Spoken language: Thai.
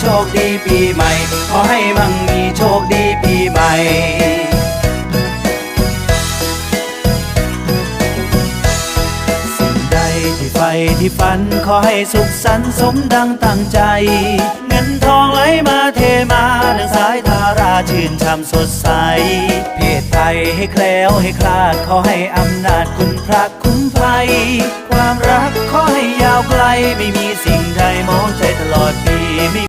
โชคดีปีใหม่ ขอให้มั่งมีโชคดีปีใหม่สิ่งใดที่ไฟที่ฝันขอให้สุขสันต์สมดังตั้งใจ เงินทองไหลมาเทมาดังสายทาราชื่นช่ำสดใส เพศไทยให้แคล้วให้คลาดขอให้อำนาจคุณพระคุ้มภัย ความรักขอให้ยาวไกลไม่มีสิ่งใดมองใจตลอดปีไม่